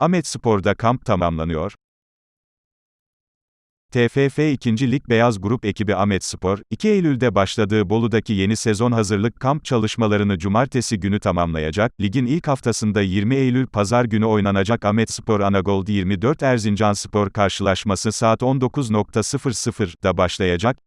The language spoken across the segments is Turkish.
Ahmetspor'da kamp tamamlanıyor. TFF 2. Lig Beyaz Grup ekibi Ahmetspor, 2 Eylül'de başladığı Bolu'daki yeni sezon hazırlık kamp çalışmalarını cumartesi günü tamamlayacak. Ligin ilk haftasında 20 Eylül pazar günü oynanacak Ahmetspor Anagold 24 Erzincanspor karşılaşması saat 19.00'da başlayacak.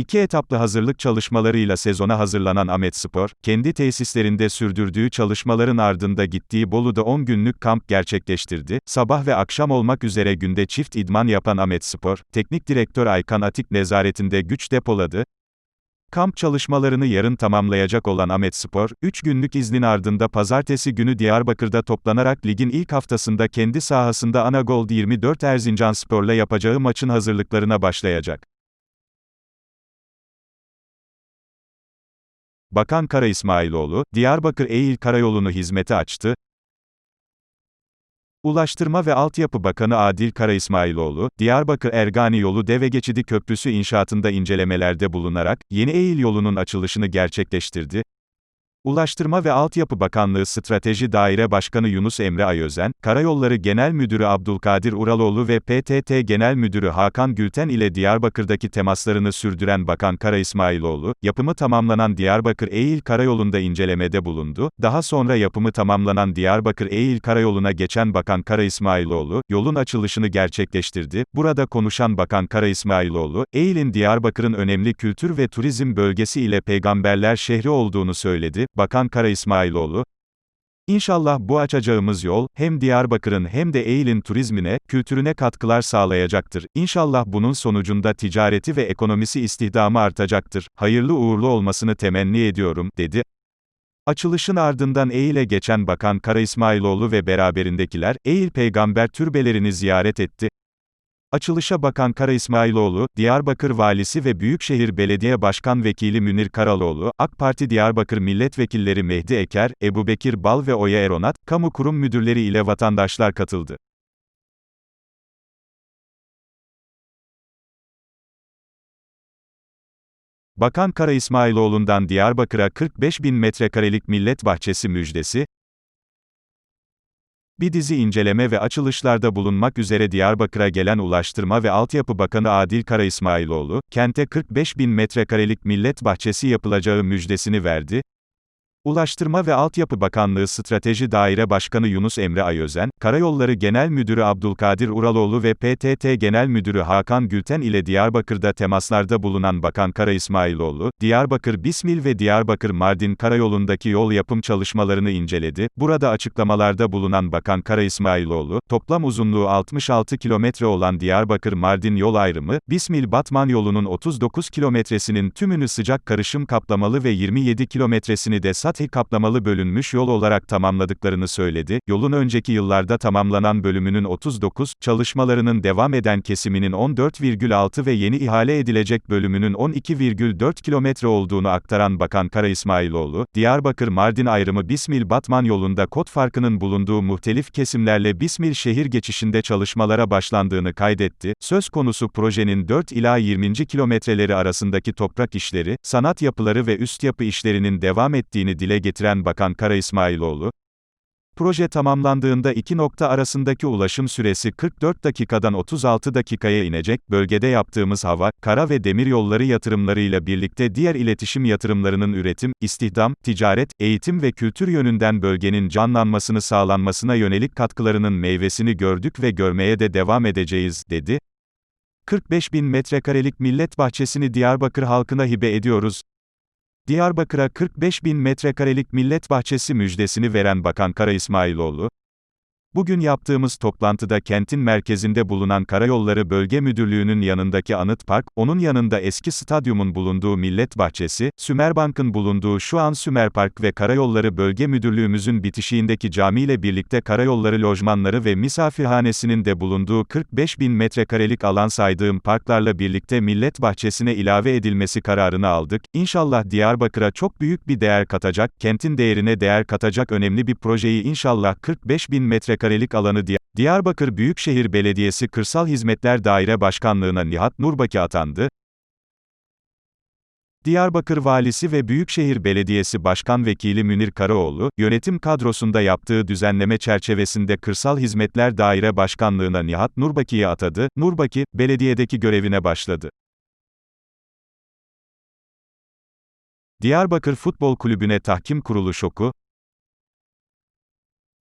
İki etaplı hazırlık çalışmalarıyla sezona hazırlanan Ahmetspor, kendi tesislerinde sürdürdüğü çalışmaların ardında gittiği Bolu'da 10 günlük kamp gerçekleştirdi. Sabah ve akşam olmak üzere günde çift idman yapan Ahmetspor, teknik direktör Aykan Atik nezaretinde güç depoladı. Kamp çalışmalarını yarın tamamlayacak olan Ahmetspor, 3 günlük iznin ardında pazartesi günü Diyarbakır'da toplanarak ligin ilk haftasında kendi sahasında Anagold 24 Erzincanspor'la yapacağı maçın hazırlıklarına başlayacak. Bakan Kara İsmailoğlu, Diyarbakır-Eğil Karayolu'nu hizmete açtı. Ulaştırma ve Altyapı Bakanı Adil Kara İsmailoğlu, Diyarbakır Ergani Yolu Deve Geçidi Köprüsü inşaatında incelemelerde bulunarak, Yeni Eğil yolunun açılışını gerçekleştirdi. Ulaştırma ve Altyapı Bakanlığı Strateji Daire Başkanı Yunus Emre Ayözen, Karayolları Genel Müdürü Abdülkadir Uraloğlu ve PTT Genel Müdürü Hakan Gülten ile Diyarbakır'daki temaslarını sürdüren Bakan Kara İsmailoğlu, yapımı tamamlanan Diyarbakır-Eğil Karayolu'nda incelemede bulundu. Daha sonra yapımı tamamlanan Diyarbakır-Eğil Karayolu'na geçen Bakan Kara İsmailoğlu, yolun açılışını gerçekleştirdi. Burada konuşan Bakan Kara İsmailoğlu, Eğil'in Diyarbakır'ın önemli kültür ve turizm bölgesi ile peygamberler şehri olduğunu söyledi. Bakan Kara İsmailoğlu, İnşallah bu açacağımız yol, hem Diyarbakır'ın hem de Eğil'in turizmine, kültürüne katkılar sağlayacaktır. İnşallah bunun sonucunda ticareti ve ekonomisi istihdamı artacaktır. Hayırlı uğurlu olmasını temenni ediyorum, dedi. Açılışın ardından Eğil'e geçen Bakan Kara İsmailoğlu ve beraberindekiler, Eğil peygamber türbelerini ziyaret etti. Açılışa bakan Kara İsmailoğlu, Diyarbakır Valisi ve Büyükşehir Belediye Başkan Vekili Münir Karaloğlu, AK Parti Diyarbakır Milletvekilleri Mehdi Eker, Ebubekir Bal ve Oya Eronat, kamu kurum müdürleri ile vatandaşlar katıldı. Bakan Kara İsmailoğlu'ndan Diyarbakır'a 45 bin metrekarelik millet bahçesi müjdesi, bir dizi inceleme ve açılışlarda bulunmak üzere Diyarbakır'a gelen Ulaştırma ve Altyapı Bakanı Adil Kara İsmailoğlu, kente 45 bin metrekarelik millet bahçesi yapılacağı müjdesini verdi. Ulaştırma ve Altyapı Bakanlığı Strateji Daire Başkanı Yunus Emre Ayözen, Karayolları Genel Müdürü Abdülkadir Uraloğlu ve PTT Genel Müdürü Hakan Gülten ile Diyarbakır'da temaslarda bulunan Bakan Kara İsmailoğlu, Diyarbakır Bismil ve Diyarbakır Mardin Karayolu'ndaki yol yapım çalışmalarını inceledi. Burada açıklamalarda bulunan Bakan Kara İsmailoğlu, toplam uzunluğu 66 kilometre olan Diyarbakır Mardin yol ayrımı, Bismil Batman yolunun 39 kilometresinin tümünü sıcak karışım kaplamalı ve 27 kilometresini de sathi kaplamalı bölünmüş yol olarak tamamladıklarını söyledi. Yolun önceki yıllarda tamamlanan bölümünün 39, çalışmalarının devam eden kesiminin 14,6 ve yeni ihale edilecek bölümünün 12,4 kilometre olduğunu aktaran Bakan Kara İsmailoğlu, Diyarbakır-Mardin ayrımı Bismil-Batman yolunda kod farkının bulunduğu muhtelif kesimlerle Bismil şehir geçişinde çalışmalara başlandığını kaydetti. Söz konusu projenin 4 ila 20. kilometreleri arasındaki toprak işleri, sanat yapıları ve üst yapı işlerinin devam ettiğini dile getiren Bakan Kara İsmailoğlu, Proje tamamlandığında iki nokta arasındaki ulaşım süresi 44 dakikadan 36 dakikaya inecek. Bölgede yaptığımız hava, kara ve demir yolları yatırımlarıyla birlikte diğer iletişim yatırımlarının üretim, istihdam, ticaret, eğitim ve kültür yönünden bölgenin canlanmasını sağlanmasına yönelik katkılarının meyvesini gördük ve görmeye de devam edeceğiz, dedi. 45 bin metrekarelik millet bahçesini Diyarbakır halkına hibe ediyoruz. Diyarbakır'a 45 bin metrekarelik millet bahçesi müjdesini veren Bakan Kara İsmailoğlu, Bugün yaptığımız toplantıda kentin merkezinde bulunan Karayolları Bölge Müdürlüğü'nün yanındaki anıt park, onun yanında eski stadyumun bulunduğu Millet Bahçesi, Sümerbank'ın bulunduğu şu an Sümerpark ve Karayolları Bölge Müdürlüğümüzün bitişiğindeki cami ile birlikte Karayolları lojmanları ve misafirhanesinin de bulunduğu 45 bin metrekarelik alan saydığım parklarla birlikte Millet Bahçesi'ne ilave edilmesi kararını aldık. İnşallah Diyarbakır'a çok büyük bir değer katacak, kentin değerine değer katacak önemli bir projeyi inşallah 45 bin metrekare metrekarelik alanı Diyarbakır Büyükşehir Belediyesi Kırsal Hizmetler Daire Başkanlığı'na Nihat Nurbaki atandı, Diyarbakır Valisi ve Büyükşehir Belediyesi Başkan Vekili Münir Karaoğlu, yönetim kadrosunda yaptığı düzenleme çerçevesinde Kırsal Hizmetler Daire Başkanlığına Nihat Nurbaki'yi atadı, Nurbaki, belediyedeki görevine başladı. Diyarbakır Futbol Kulübü'ne tahkim kurulu şoku,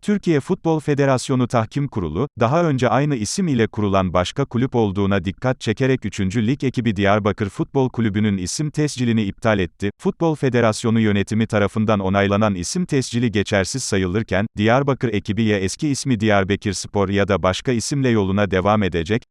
Türkiye Futbol Federasyonu Tahkim Kurulu, daha önce aynı isim ile kurulan başka kulüp olduğuna dikkat çekerek 3. Lig ekibi Diyarbakır Futbol Kulübü'nün isim tescilini iptal etti. Futbol Federasyonu yönetimi tarafından onaylanan isim tescili geçersiz sayılırken, Diyarbakır ekibi ya eski ismi Diyarbakır Spor ya da başka isimle yoluna devam edecek,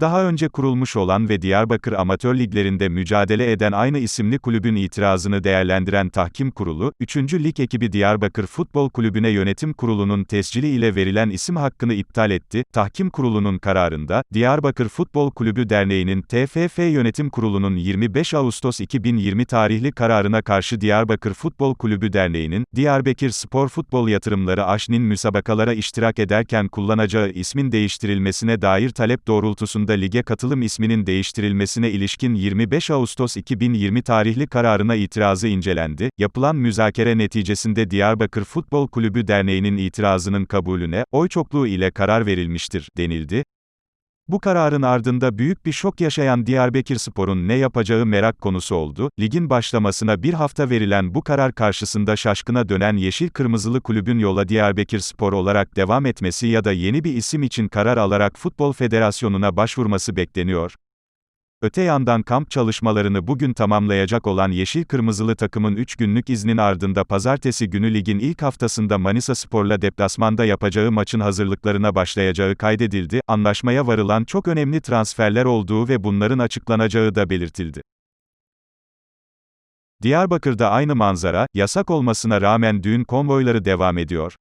daha önce kurulmuş olan ve Diyarbakır amatör liglerinde mücadele eden aynı isimli kulübün itirazını değerlendiren tahkim kurulu, 3. Lig ekibi Diyarbakır Futbol Kulübü'ne yönetim kurulunun tescili ile verilen isim hakkını iptal etti. Tahkim kurulunun kararında, Diyarbakır Futbol Kulübü Derneği'nin TFF Yönetim Kurulu'nun 25 Ağustos 2020 tarihli kararına karşı Diyarbakır Futbol Kulübü Derneği'nin, Diyarbakır Spor Futbol Yatırımları Aşnin müsabakalara iştirak ederken kullanacağı ismin değiştirilmesine dair talep doğrultusunda yılında lige katılım isminin değiştirilmesine ilişkin 25 Ağustos 2020 tarihli kararına itirazı incelendi. Yapılan müzakere neticesinde Diyarbakır Futbol Kulübü Derneği'nin itirazının kabulüne, oy çokluğu ile karar verilmiştir, denildi. Bu kararın ardında büyük bir şok yaşayan Diyarbakırspor'un ne yapacağı merak konusu oldu. Ligin başlamasına bir hafta verilen bu karar karşısında şaşkına dönen Yeşil Kırmızılı kulübün yola Diyarbakırspor olarak devam etmesi ya da yeni bir isim için karar alarak Futbol Federasyonu'na başvurması bekleniyor. Öte yandan kamp çalışmalarını bugün tamamlayacak olan Yeşil Kırmızılı takımın 3 günlük iznin ardında pazartesi günü ligin ilk haftasında Manisa Spor'la deplasmanda yapacağı maçın hazırlıklarına başlayacağı kaydedildi. Anlaşmaya varılan çok önemli transferler olduğu ve bunların açıklanacağı da belirtildi. Diyarbakır'da aynı manzara, yasak olmasına rağmen düğün konvoyları devam ediyor.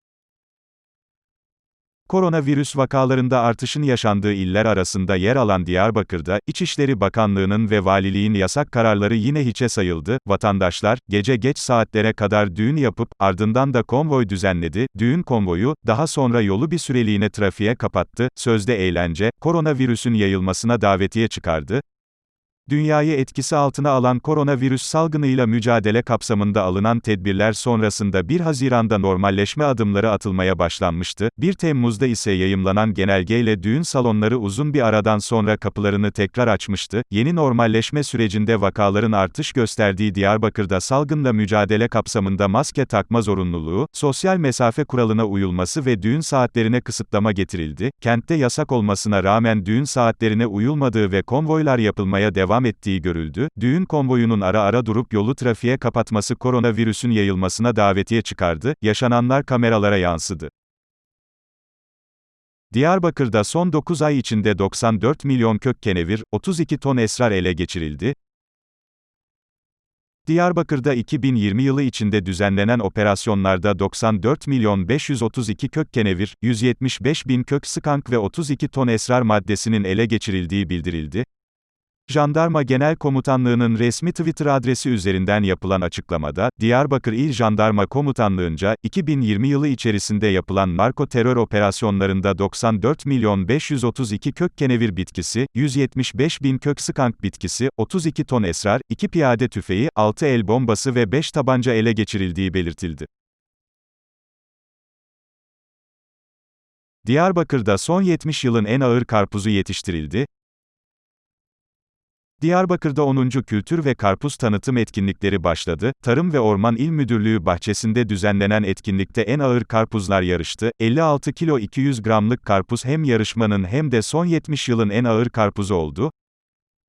Koronavirüs vakalarında artışın yaşandığı iller arasında yer alan Diyarbakır'da, İçişleri Bakanlığı'nın ve valiliğin yasak kararları yine hiçe sayıldı. Vatandaşlar, gece geç saatlere kadar düğün yapıp, ardından da konvoy düzenledi. Düğün konvoyu, daha sonra yolu bir süreliğine trafiğe kapattı. Sözde eğlence, koronavirüsün yayılmasına davetiye çıkardı. Dünyayı etkisi altına alan koronavirüs salgınıyla mücadele kapsamında alınan tedbirler sonrasında 1 Haziran'da normalleşme adımları atılmaya başlanmıştı. 1 Temmuz'da ise yayımlanan genelgeyle düğün salonları uzun bir aradan sonra kapılarını tekrar açmıştı. Yeni normalleşme sürecinde vakaların artış gösterdiği Diyarbakır'da salgınla mücadele kapsamında maske takma zorunluluğu, sosyal mesafe kuralına uyulması ve düğün saatlerine kısıtlama getirildi. Kentte yasak olmasına rağmen düğün saatlerine uyulmadığı ve konvoylar yapılmaya devam devam ettiği görüldü, düğün konvoyunun ara ara durup yolu trafiğe kapatması koronavirüsün yayılmasına davetiye çıkardı, yaşananlar kameralara yansıdı. Diyarbakır'da son 9 ay içinde 94 milyon kök kenevir, 32 ton esrar ele geçirildi. Diyarbakır'da 2020 yılı içinde düzenlenen operasyonlarda 94 milyon 532 kök kenevir, 175 bin kök sıkank ve 32 ton esrar maddesinin ele geçirildiği bildirildi. Jandarma Genel Komutanlığı'nın resmi Twitter adresi üzerinden yapılan açıklamada, Diyarbakır İl Jandarma Komutanlığı'nca, 2020 yılı içerisinde yapılan narko terör operasyonlarında 94 milyon 532 kök kenevir bitkisi, 175 bin kök skank bitkisi, 32 ton esrar, 2 piyade tüfeği, 6 el bombası ve 5 tabanca ele geçirildiği belirtildi. Diyarbakır'da son 70 yılın en ağır karpuzu yetiştirildi, Diyarbakır'da 10. Kültür ve Karpuz Tanıtım etkinlikleri başladı. Tarım ve Orman İl Müdürlüğü bahçesinde düzenlenen etkinlikte en ağır karpuzlar yarıştı. 56 kilo 200 gramlık karpuz hem yarışmanın hem de son 70 yılın en ağır karpuzu oldu.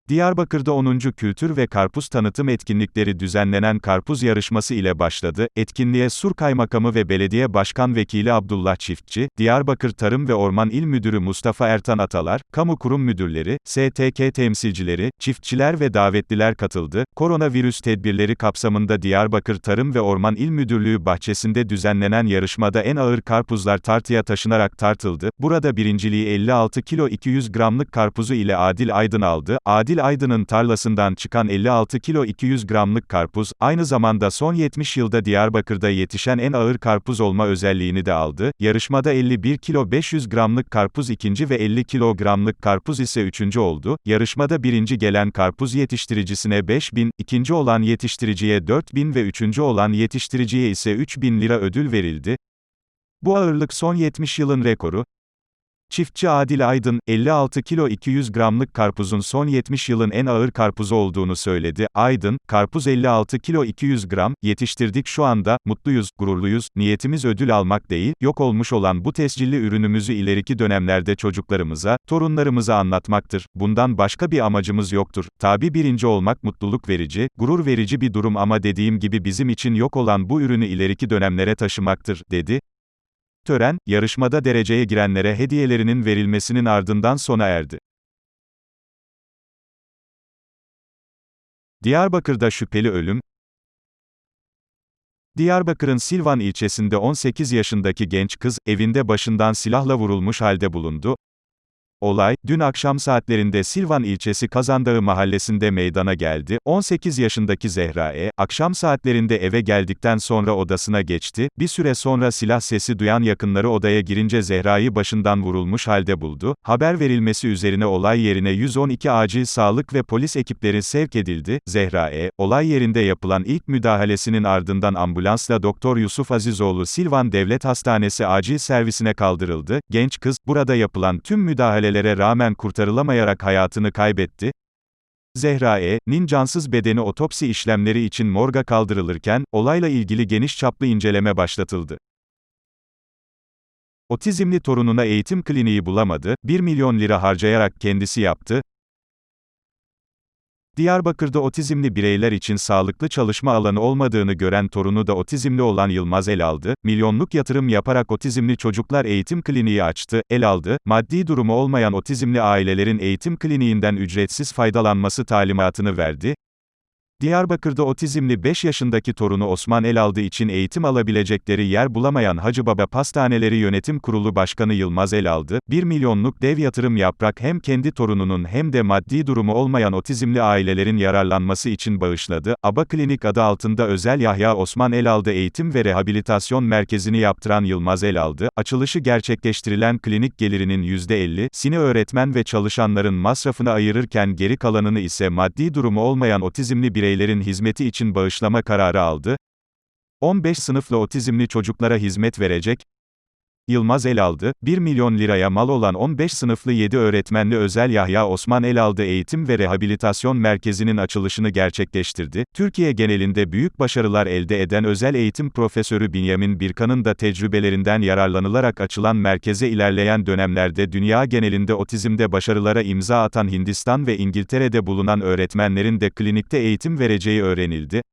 Diyarbakır'da 10. Kültür ve Karpuz Tanıtım etkinlikleri düzenlenen karpuz yarışması ile başladı. Etkinliğe Sur Kaymakamı ve Belediye Başkan Vekili Abdullah Çiftçi, Diyarbakır Tarım ve Orman İl Müdürü Mustafa Ertan Atalar, kamu kurum müdürleri, STK temsilcileri, çiftçiler ve davetliler katıldı. Koronavirüs tedbirleri kapsamında Diyarbakır Tarım ve Orman İl Müdürlüğü bahçesinde düzenlenen yarışmada en ağır karpuzlar tartıya taşınarak tartıldı. Burada birinciliği 56 kilo 200 gramlık karpuzu ile Adil Aydın aldı. Adil Adil Aydın'ın tarlasından çıkan 56 kilo 200 gramlık karpuz, aynı zamanda son 70 yılda Diyarbakır'da yetişen en ağır karpuz olma özelliğini de aldı. Yarışmada 51 kilo 500 gramlık karpuz ikinci ve 50 kilogramlık karpuz ise üçüncü oldu. Yarışmada birinci gelen karpuz yetiştiricisine 5000, ikinci olan yetiştiriciye 4000 ve üçüncü olan yetiştiriciye ise 3000 lira ödül verildi. Bu ağırlık son 70 yılın rekoru. Çiftçi Adil Aydın, 56 kilo 200 gramlık karpuzun son 70 yılın en ağır karpuzu olduğunu söyledi. Aydın, karpuz 56 kilo 200 gram, yetiştirdik şu anda, mutluyuz, gururluyuz, niyetimiz ödül almak değil, yok olmuş olan bu tescilli ürünümüzü ileriki dönemlerde çocuklarımıza, torunlarımıza anlatmaktır. Bundan başka bir amacımız yoktur. Tabi birinci olmak mutluluk verici, gurur verici bir durum ama dediğim gibi bizim için yok olan bu ürünü ileriki dönemlere taşımaktır, dedi. Tören, yarışmada dereceye girenlere hediyelerinin verilmesinin ardından sona erdi. Diyarbakır'da şüpheli ölüm, Diyarbakır'ın Silvan ilçesinde 18 yaşındaki genç kız, evinde başından silahla vurulmuş halde bulundu. Olay, dün akşam saatlerinde Silvan ilçesi Kazandağı mahallesinde meydana geldi. 18 yaşındaki Zehra E, akşam saatlerinde eve geldikten sonra odasına geçti. Bir süre sonra silah sesi duyan yakınları odaya girince Zehra'yı başından vurulmuş halde buldu. Haber verilmesi üzerine olay yerine 112 acil sağlık ve polis ekipleri sevk edildi. Zehra E, olay yerinde yapılan ilk müdahalesinin ardından ambulansla Doktor Yusuf Azizoğlu Silvan Devlet Hastanesi acil servisine kaldırıldı. Genç kız, burada yapılan tüm müdahale müdahalelere rağmen kurtarılamayarak hayatını kaybetti. Zehra E.'nin cansız bedeni otopsi işlemleri için morga kaldırılırken, olayla ilgili geniş çaplı inceleme başlatıldı. Otizmli torununa eğitim kliniği bulamadı, 1 milyon lira harcayarak kendisi yaptı, Diyarbakır'da otizmli bireyler için sağlıklı çalışma alanı olmadığını gören torunu da otizmli olan Yılmaz el aldı, milyonluk yatırım yaparak otizmli çocuklar eğitim kliniği açtı, el aldı, maddi durumu olmayan otizmli ailelerin eğitim kliniğinden ücretsiz faydalanması talimatını verdi, Diyarbakır'da otizmli 5 yaşındaki torunu Osman Elaldı için eğitim alabilecekleri yer bulamayan Hacıbaba Pastaneleri Yönetim Kurulu Başkanı Yılmaz Elaldı, 1 milyonluk dev yatırım yaprak hem kendi torununun hem de maddi durumu olmayan otizmli ailelerin yararlanması için bağışladı. ABA Klinik adı altında özel Yahya Osman Elaldı Eğitim ve Rehabilitasyon Merkezini yaptıran Yılmaz Elaldı, açılışı gerçekleştirilen klinik gelirinin %50'sini öğretmen ve çalışanların masrafını ayırırken geri kalanını ise maddi durumu olmayan otizmli birey bireylerin hizmeti için bağışlama kararı aldı. 15 sınıflı otizmli çocuklara hizmet verecek, Yılmaz Elaldı, 1 milyon liraya mal olan 15 sınıflı 7 öğretmenli özel Yahya Osman Elaldı Eğitim ve Rehabilitasyon Merkezi'nin açılışını gerçekleştirdi. Türkiye genelinde büyük başarılar elde eden özel eğitim profesörü Binyamin Birkan'ın da tecrübelerinden yararlanılarak açılan merkeze ilerleyen dönemlerde dünya genelinde otizmde başarılara imza atan Hindistan ve İngiltere'de bulunan öğretmenlerin de klinikte eğitim vereceği öğrenildi.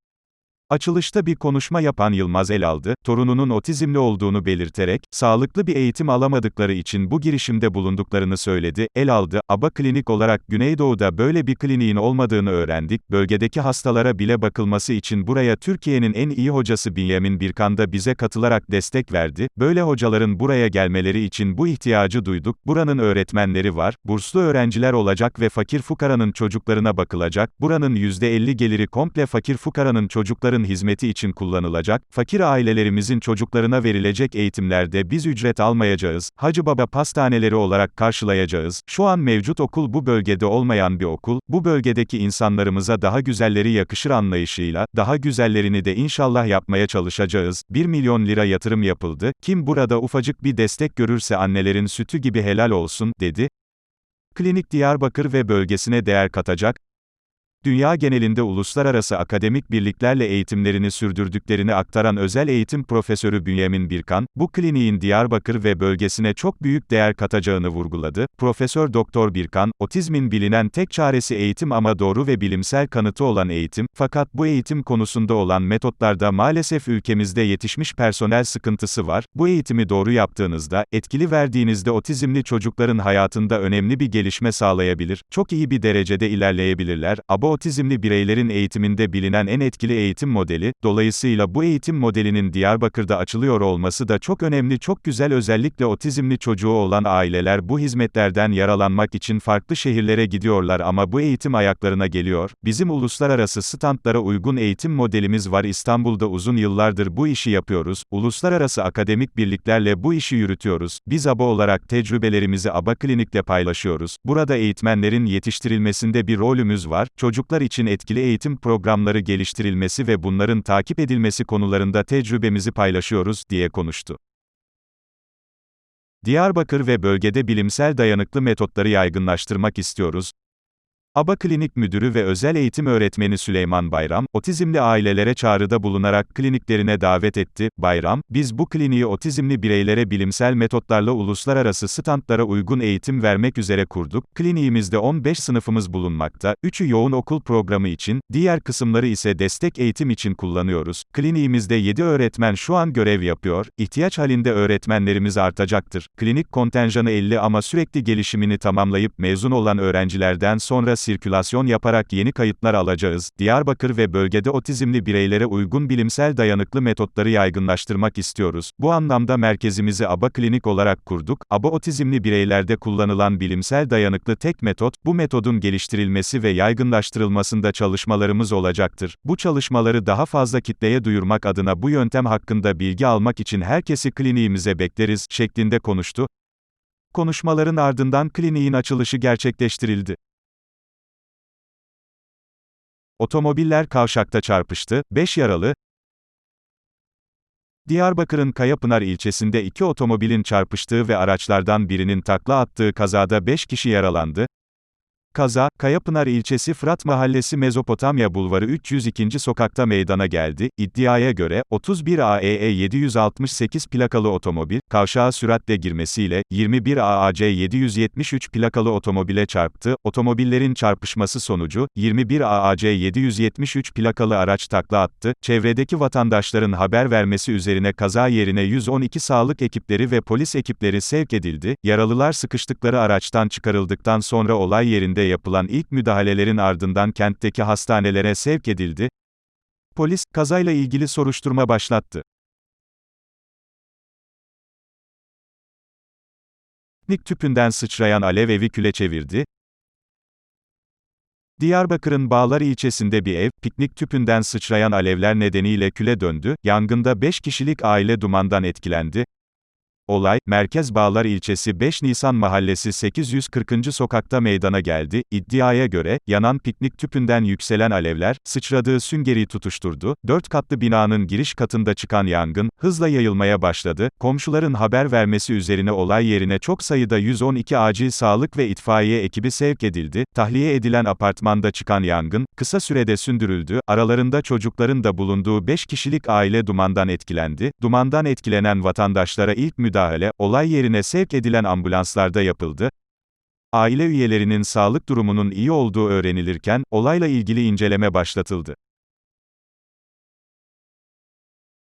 Açılışta bir konuşma yapan Yılmaz Elaldı, torununun otizmli olduğunu belirterek, sağlıklı bir eğitim alamadıkları için bu girişimde bulunduklarını söyledi. Elaldı, ABA klinik olarak Güneydoğu'da böyle bir kliniğin olmadığını öğrendik, bölgedeki hastalara bile bakılması için buraya Türkiye'nin en iyi hocası Binyamin Birkan da bize katılarak destek verdi, böyle hocaların buraya gelmeleri için bu ihtiyacı duyduk, buranın öğretmenleri var, burslu öğrenciler olacak ve fakir fukaranın çocuklarına bakılacak, buranın %50 geliri komple fakir fukaranın çocukların çocukların hizmeti için kullanılacak, fakir ailelerimizin çocuklarına verilecek eğitimlerde biz ücret almayacağız, Hacı Baba pastaneleri olarak karşılayacağız, şu an mevcut okul bu bölgede olmayan bir okul, bu bölgedeki insanlarımıza daha güzelleri yakışır anlayışıyla, daha güzellerini de inşallah yapmaya çalışacağız, 1 milyon lira yatırım yapıldı, kim burada ufacık bir destek görürse annelerin sütü gibi helal olsun, dedi. Klinik Diyarbakır ve bölgesine değer katacak, Dünya genelinde uluslararası akademik birliklerle eğitimlerini sürdürdüklerini aktaran özel eğitim profesörü Bünyamin Birkan, bu kliniğin Diyarbakır ve bölgesine çok büyük değer katacağını vurguladı. Profesör Doktor Birkan, otizmin bilinen tek çaresi eğitim ama doğru ve bilimsel kanıtı olan eğitim, fakat bu eğitim konusunda olan metotlarda maalesef ülkemizde yetişmiş personel sıkıntısı var. Bu eğitimi doğru yaptığınızda, etkili verdiğinizde otizmli çocukların hayatında önemli bir gelişme sağlayabilir, çok iyi bir derecede ilerleyebilirler. Abo otizmli bireylerin eğitiminde bilinen en etkili eğitim modeli, dolayısıyla bu eğitim modelinin Diyarbakır'da açılıyor olması da çok önemli çok güzel. Özellikle otizmli çocuğu olan aileler bu hizmetlerden yaralanmak için farklı şehirlere gidiyorlar ama bu eğitim ayaklarına geliyor, bizim uluslararası standlara uygun eğitim modelimiz var. İstanbul'da uzun yıllardır bu işi yapıyoruz, uluslararası akademik birliklerle bu işi yürütüyoruz, biz ABA olarak tecrübelerimizi ABA Klinik'le paylaşıyoruz, burada eğitmenlerin yetiştirilmesinde bir rolümüz var, çocuklar için etkili eğitim programları geliştirilmesi ve bunların takip edilmesi konularında tecrübemizi paylaşıyoruz, diye konuştu. Diyarbakır ve bölgede bilimsel dayanıklı metotları yaygınlaştırmak istiyoruz. ABA Klinik Müdürü ve Özel Eğitim Öğretmeni Süleyman Bayram, otizmli ailelere çağrıda bulunarak kliniklerine davet etti. Bayram, biz bu kliniği otizmli bireylere bilimsel metotlarla uluslararası standlara uygun eğitim vermek üzere kurduk. Kliniğimizde 15 sınıfımız bulunmakta, 3'ü yoğun okul programı için, diğer kısımları ise destek eğitim için kullanıyoruz. Kliniğimizde 7 öğretmen şu an görev yapıyor, ihtiyaç halinde öğretmenlerimiz artacaktır. Klinik kontenjanı 50 ama sürekli gelişimini tamamlayıp mezun olan öğrencilerden sonra sirkülasyon yaparak yeni kayıtlar alacağız. Diyarbakır ve bölgede otizmli bireylere uygun bilimsel dayanıklı metotları yaygınlaştırmak istiyoruz. Bu anlamda merkezimizi ABA Klinik olarak kurduk. ABA otizmli bireylerde kullanılan bilimsel dayanıklı tek metot, bu metodun geliştirilmesi ve yaygınlaştırılmasında çalışmalarımız olacaktır. Bu çalışmaları daha fazla kitleye duyurmak adına bu yöntem hakkında bilgi almak için herkesi kliniğimize bekleriz, şeklinde konuştu. Konuşmaların ardından kliniğin açılışı gerçekleştirildi. Otomobiller kavşakta çarpıştı, 5 yaralı. Diyarbakır'ın Kayapınar ilçesinde iki otomobilin çarpıştığı ve araçlardan birinin takla attığı kazada 5 kişi yaralandı. Kaza, Kayapınar ilçesi Fırat Mahallesi Mezopotamya Bulvarı 302. sokakta meydana geldi. İddiaya göre, 31 AEE 768 plakalı otomobil, kavşağa süratle girmesiyle, 21 AAC 773 plakalı otomobile çarptı. Otomobillerin çarpışması sonucu, 21 AAC 773 plakalı araç takla attı. Çevredeki vatandaşların haber vermesi üzerine kaza yerine 112 sağlık ekipleri ve polis ekipleri sevk edildi. Yaralılar sıkıştıkları araçtan çıkarıldıktan sonra olay yerinde yapılan ilk müdahalelerin ardından kentteki hastanelere sevk edildi. Polis, kazayla ilgili soruşturma başlattı. Piknik tüpünden sıçrayan alev evi küle çevirdi. Diyarbakır'ın Bağlar ilçesinde bir ev, piknik tüpünden sıçrayan alevler nedeniyle küle döndü, yangında 5 kişilik aile dumandan etkilendi. Olay, Merkez Bağlar ilçesi 5 Nisan Mahallesi 840. sokakta meydana geldi. İddiaya göre, yanan piknik tüpünden yükselen alevler, sıçradığı süngeri tutuşturdu. 4 katlı binanın giriş katında çıkan yangın, hızla yayılmaya başladı. Komşuların haber vermesi üzerine olay yerine çok sayıda 112 acil sağlık ve itfaiye ekibi sevk edildi. Tahliye edilen apartmanda çıkan yangın, kısa sürede sündürüldü. Aralarında çocukların da bulunduğu 5 kişilik aile dumandan etkilendi. Dumandan etkilenen vatandaşlara ilk müdahale, olay yerine sevk edilen ambulanslarda yapıldı. Aile üyelerinin sağlık durumunun iyi olduğu öğrenilirken, olayla ilgili inceleme başlatıldı.